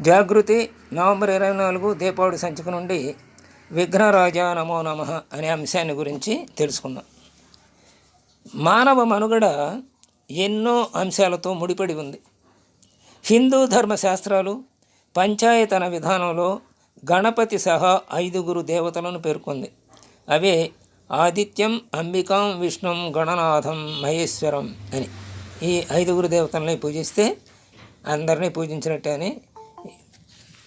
జాగృతి November ఇరవై నాలుగు దీపావళి సంచిక నుండి విఘ్నరాజా నమో నమ అనే అంశాన్ని గురించి తెలుసుకుందాం. మానవ మనుగడ ఎన్నో అంశాలతో ముడిపడి ఉంది. హిందూ ధర్మశాస్త్రాలు పంచాయతన విధానంలో గణపతి సహా ఐదుగురు దేవతలను పేర్కొంది. అవే ఆదిత్యం అంబికాం విష్ణుం గణనాథం మహేశ్వరం అని. ఈ ఐదుగురు దేవతల్ని పూజిస్తే అందరినీ పూజించినట్టే అని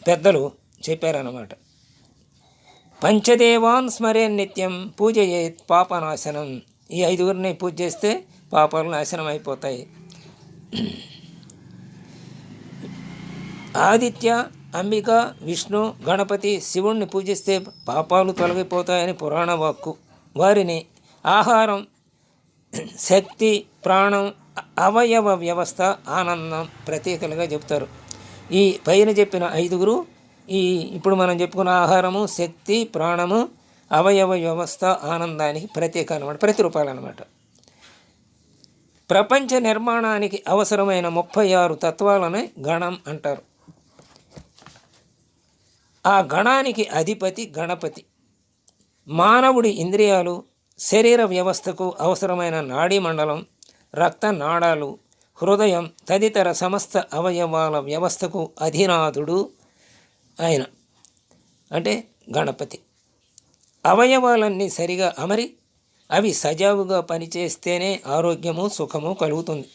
పెద్దలు చెప్పారన్నమాట. పంచదేవాన్ స్మరే నిత్యం పూజయేత్ పాపనాశనం. ఈ ఐదుగురిని పూజ చేస్తే పాపాలు నాశనం అయిపోతాయి ఆదిత్య అంబిక విష్ణు గణపతి శివుణ్ణి పూజిస్తే పాపాలు తొలగిపోతాయని పురాణ వాక్కు. వారిని ఆహారం శక్తి ప్రాణం అవయవ వ్యవస్థ ఆనందం ప్రతీకలుగా చెప్తారు ఈ పైన చెప్పిన ఐదుగురు ఈ ఇప్పుడు మనం చెప్పుకున్న ఆహారము శక్తి ప్రాణము అవయవ వ్యవస్థ ఆనందానికి ప్రత్యేక అనమాట ప్రతిరూపాలు అనమాట ప్రపంచ నిర్మాణానికి అవసరమైన ముప్పై ఆరు తత్వాలను గణం అంటారు. ఆ గణానికి అధిపతి గణపతి. మానవుడి ఇంద్రియాలు శరీర వ్యవస్థకు అవసరమైన నాడీ మండలం రక్త నాడాలు హృదయం తదితర సమస్త అవయవాల వ్యవస్థకు అధినాథుడు ఆయన. అంటే గణపతి. అవయవాలన్నీ సరిగా అమరి అవి సజావుగా పనిచేస్తేనే ఆరోగ్యము సుఖము కలుగుతుంది.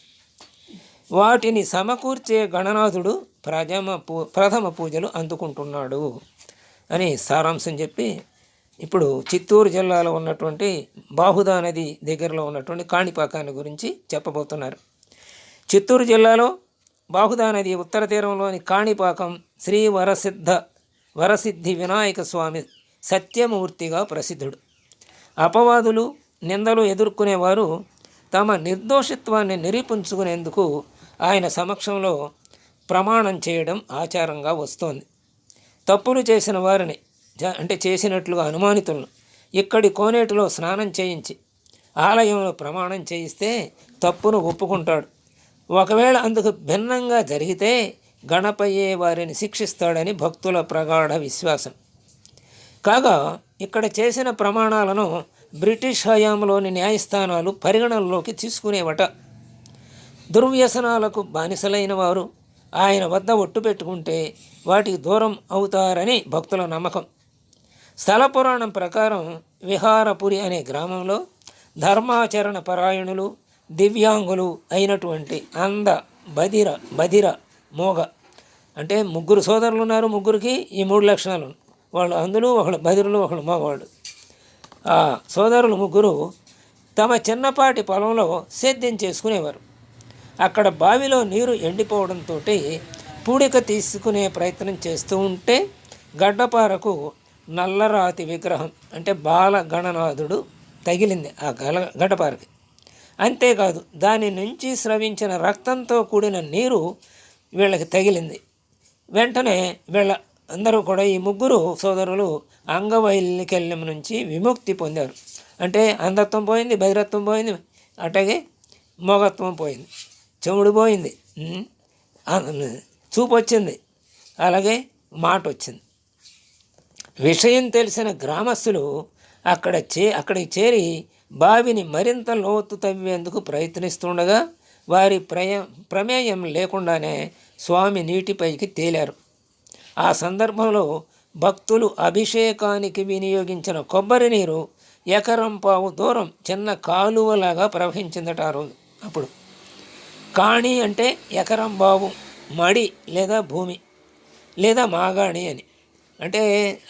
వాటిని సమకూర్చే గణనాథుడు ప్రథమ పూ ప్రథమ పూజలు అందుకుంటున్నాడు అని సారాంశం చెప్పి ఇప్పుడు చిత్తూరు జిల్లాలో ఉన్నటువంటి బాహుదా నది దగ్గరలో ఉన్నటువంటి కాణిపాకాన్ని గురించి చెప్పబోతున్నారు. చిత్తూరు జిల్లాలో బాహుదా నది ఉత్తర తీరంలోని కాణిపాకం శ్రీ వరసిద్ధ వరసిద్ధి వినాయక స్వామి సత్యమూర్తిగా ప్రసిద్ధుడు. అపవాదులు నిందలు ఎదుర్కొనేవారు తమ నిర్దోషిత్వాన్ని నిరూపించుకునేందుకు ఆయన సమక్షంలో ప్రమాణం చేయడం ఆచారంగా వస్తోంది. తప్పులు చేసిన వారిని అంటే చేసినట్లుగా అనుమానితులను ఇక్కడి కోనేటిలో స్నానం చేయించి ఆలయంలో ప్రమాణం చేయిస్తే తప్పును ఒప్పుకుంటాడు. ఒకవేళ అందుకు భిన్నంగా జరిగితే గణపయ్యే వారిని శిక్షిస్తాడని భక్తుల ప్రగాఢ విశ్వాసం. కాగా ఇక్కడ చేసిన ప్రమాణాలను బ్రిటిష్ హయాంలోని న్యాయస్థానాలు పరిగణనలోకి తీసుకునేవట. దుర్వ్యసనాలకు బానిసలైన వారు ఆయన వద్ద ఒట్టు పెట్టుకుంటే వాటికి దూరం అవుతారని భక్తుల నమ్మకం. స్థల పురాణం ప్రకారం విహారపురి అనే గ్రామంలో ధర్మాచరణ పరాయణులు దివ్యాంగులు అయినటువంటి అంద బదిర బదిర మోగ. అంటే ముగ్గురు సోదరులు ఉన్నారు ముగ్గురికి ఈ మూడు లక్షణాలు. వాళ్ళు అందులో ఒకళ్ళు బదిరులు ఒకళ్ళు మగవాళ్ళు. ఆ సోదరులు ముగ్గురు తమ చిన్నపాటి పొలంలో సేద్యం చేసుకునేవారు. అక్కడ బావిలో నీరు ఎండిపోవడంతో పూడిక తీసుకునే ప్రయత్నం చేస్తూ ఉంటే గడ్డపారకు నల్లరాతి విగ్రహం అంటే బాల గణనాథుడు తగిలింది ఆ గల గడ్డపారకి. అంతేకాదు దాని నుంచి స్రవించిన రక్తంతో కూడిన నీరు వీళ్ళకి తగిలింది. వెంటనే వీళ్ళ అందరూ కూడా ఈ ముగ్గురు సోదరులు అంగవైకల్యం నుంచి విముక్తి పొందారు. అంటే అంధత్వం పోయింది బహిరత్వం పోయింది అట్లాగే మోగత్వం పోయింది చెవుడు పోయింది చూపు వచ్చింది అలాగే మాట వచ్చింది. విషయం తెలిసిన గ్రామస్తులు అక్కడ చే అక్కడికి చేరి బావిని మరింత లోతు తవ్వేందుకు ప్రయత్నిస్తుండగా వారి ప్రయ ప్రమేయం లేకుండానే స్వామి నీటిపైకి తేలారు. ఆ సందర్భంలో భక్తులు అభిషేకానికి వినియోగించిన కొబ్బరి నీరు ఎకరం పావు దూరం చిన్న కాలువలాగా ప్రవహించిందట ఆ రోజు. అప్పుడు కాణి అంటే ఎకరం బావు మడి లేదా భూమి లేదా మాగాణి అని. అంటే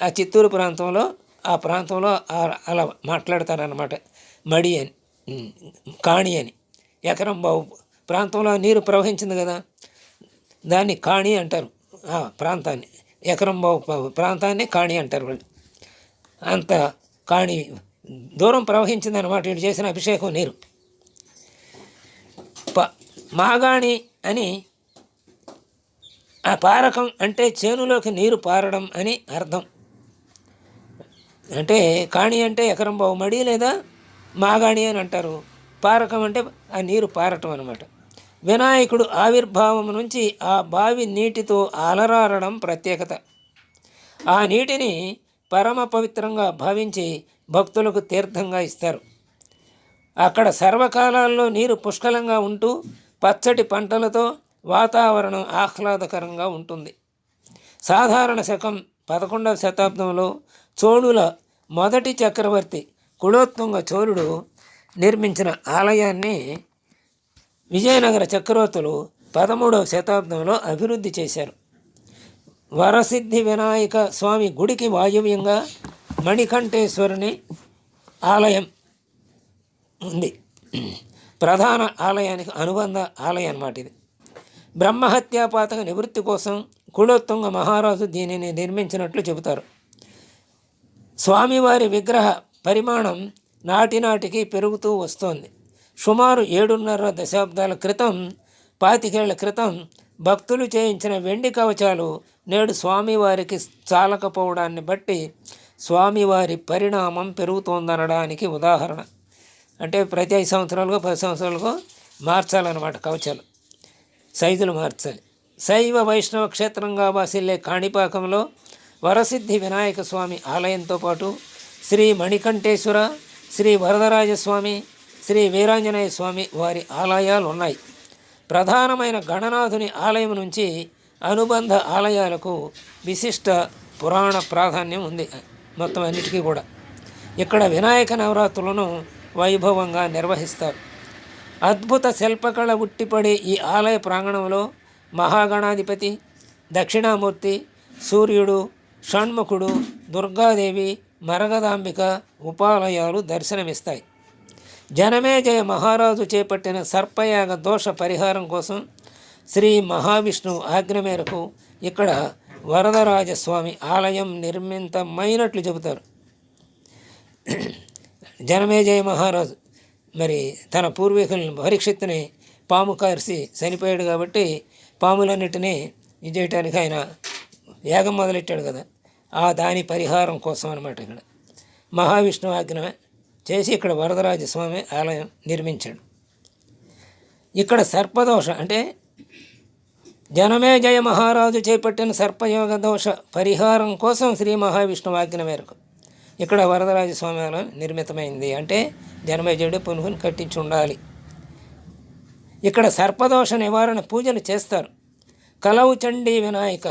ఆ చిత్తూరు ప్రాంతంలో ఆ ప్రాంతంలో అలా మాట్లాడతారనమాట మడి అని కాణి అని. ఎకరం బావు ప్రాంతంలో నీరు ప్రవహించింది కదా. దాన్ని కాణి అంటారు. ఆ ప్రాంతాన్ని. ఎకరం బావు ప్రాంతాన్ని కాణి అంటారు వాళ్ళు. అంత కాణి దూరం ప్రవహించింది అనమాట వీళ్ళు చేసిన అభిషేకం నీరు. ప మాగాణి అని ఆ పారకం అంటే చేనులోకి నీరు పారడం అని అర్థం. అంటే కాణి అంటే ఎకరం బావు మడి లేదా మాగాణి అని అంటారు. పారకం అంటే ఆ నీరు పారటం అనమాట వినాయకుడు ఆవిర్భావం నుంచి ఆ బావి నీటితో అలరారడం ప్రత్యేకత. ఆ నీటిని పరమ పవిత్రంగా భావించి భక్తులకు తీర్థంగా ఇస్తారు. అక్కడ సర్వకాలాల్లో నీరు పుష్కలంగా ఉంటూ పచ్చటి పంటలతో వాతావరణం ఆహ్లాదకరంగా ఉంటుంది. సాధారణ శకం పదకొండవ శతాబ్దంలో చోళుల మొదటి చక్రవర్తి కులోత్తుంగ చోళుడు నిర్మించిన ఆలయాన్ని విజయనగర చక్రవర్తులు పదమూడవ శతాబ్దంలో అభివృద్ధి చేశారు. వరసిద్ధి వినాయక స్వామి గుడికి వాయువ్యంగా మణికంఠేశ్వరుని ఆలయం ఉంది. ప్రధాన ఆలయానికి అనుబంధ ఆలయం అన్నమాట ఇది. బ్రహ్మహత్యాపాతక నివృత్తి కోసం కులోత్తుంగ మహారాజు దీనిని నిర్మించినట్లు చెబుతారు. స్వామివారి విగ్రహ పరిమాణం నాటినాటికి పెరుగుతూ వస్తోంది. సుమారు ఏడున్నర దశాబ్దాల క్రితం పాతికేళ్ళ క్రితం భక్తులు చేయించిన వెండి కవచాలు నేడు స్వామివారికి చాలకపోవడాన్ని బట్టి స్వామివారి పరిణామం పెరుగుతోందనడానికి ఉదాహరణ. అంటే ప్రతి ఐదు సంవత్సరాలుగా పది సంవత్సరాలుగా మార్చాలన్నమాట కవచాలు. సైజులు మార్చాలి. శైవ వైష్ణవ క్షేత్రంగా వాసిల్లే కాణిపాకంలో వరసిద్ధి వినాయక స్వామి ఆలయంతో పాటు శ్రీ మణికంఠేశ్వర శ్రీ వరదరాజస్వామి శ్రీ వీరాంజనేయ స్వామి వారి ఆలయాలు ఉన్నాయి ప్రధానమైన గణనాథుని ఆలయం నుంచి అనుబంధ ఆలయాలకు విశిష్ట పురాణ ప్రాధాన్యం ఉంది మొత్తం అన్నిటికీ కూడా. ఇక్కడ వినాయక నవరాత్రులను వైభవంగా నిర్వహిస్తారు. అద్భుత శిల్పకళ ఉట్టిపడే ఈ ఆలయ ప్రాంగణంలో మహాగణాధిపతి దక్షిణామూర్తి సూర్యుడు షణ్ముఖుడు దుర్గాదేవి మరగదాంబిక ఉపాలయాలు దర్శనమిస్తాయి. జనమేజయ మహారాజు చేపట్టిన సర్పయాగ దోష పరిహారం కోసం శ్రీ మహావిష్ణువు ఆజ్ఞ మేరకు ఇక్కడ వరదరాజస్వామి ఆలయం నిర్మితమైనట్లు చెబుతారు. జనమేజయ మహారాజు. మరి తన పూర్వీకులను పరీక్షిత్తుని పాము కారిసి చనిపోయాడు కాబట్టి పాములన్నిటినీ ఇది చేయటానికి ఆయన యాగం మొదలెట్టాడు కదా. ఆ దాని పరిహారం కోసం అనమాట ఇక్కడ. మహావిష్ణు ఆజ్ఞ చేసి ఇక్కడ వరదరాజ స్వామి ఆలయం నిర్మించాడు. ఇక్కడ సర్పదోష అంటే జనమేజయ మహారాజు చేపట్టిన సర్పయోగ దోష పరిహారం కోసం శ్రీ మహావిష్ణు ఆజ్ఞ మేరకు ఇక్కడ వరదరాజ స్వామి ఆలయం నిర్మితమైంది. అంటే జనమేజయుడు పునుగుని కట్టించి ఉండాలి. ఇక్కడ సర్పదోష నివారణ పూజలు చేస్తారు. కలవు చండీ వినాయక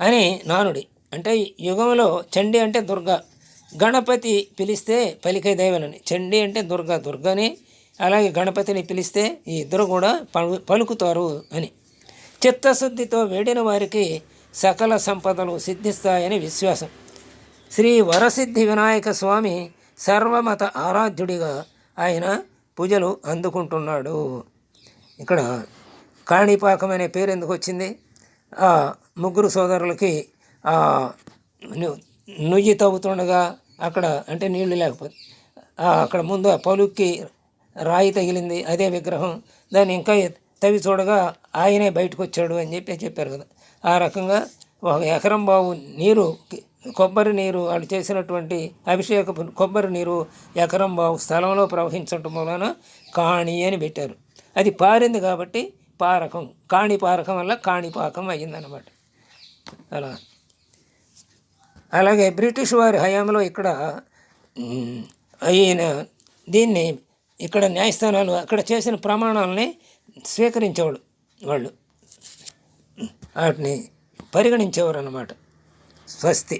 అని నానుడి అంటే యుగంలో చండి అంటే దుర్గా. గణపతి పిలిస్తే పలికే దైవలని చండి అంటే దుర్గా దుర్గని అలాగే గణపతిని పిలిస్తే ఈ ఇద్దరు కూడా పలు పలుకుతారు అని. చిత్తశుద్ధితో వేడిన వారికి సకల సంపదలు సిద్ధిస్తాయని విశ్వాసం. శ్రీ వరసిద్ధి వినాయక స్వామి సర్వమత ఆరాధ్యుడిగా ఆయన పూజలు అందుకుంటున్నాడు. ఇక్కడ కాణిపాకం అనే పేరు ఎందుకు వచ్చింది? ఆ ముగ్గురు సోదరులకి నుయ్యి తవ్వుతుండగా అక్కడ అంటే నీళ్ళు లేకపోతే అక్కడ ముందు ఆ పలుక్కి రాయి తగిలింది అదే విగ్రహం. దాన్ని ఇంకా తవ్వి చూడగా ఆయనే బయటకు వచ్చాడు అని చెప్పి చెప్పారు కదా. ఆ రకంగా ఒక ఎకరం బావు నీరు కొబ్బరి నీరు వాళ్ళు చేసినటువంటి అభిషేకపు కొబ్బరి నీరు ఎకరం బావు స్థలంలో ప్రవహించటం వలన కాణి అని పెట్టారు. అది పారింది కాబట్టి పారకం. కాణి పారకం వల్ల కాణిపాకం అయ్యిందనమాట అలా. అలాగే బ్రిటిష్ వారి హయాంలో ఇక్కడ ఈయన అయిన దీన్ని ఇక్కడ న్యాయస్థానాలు అక్కడ చేసిన ప్రమాణాలని స్వీకరించేవాడు వాళ్ళు. వాటిని పరిగణించేవారు అన్నమాట స్వస్తి.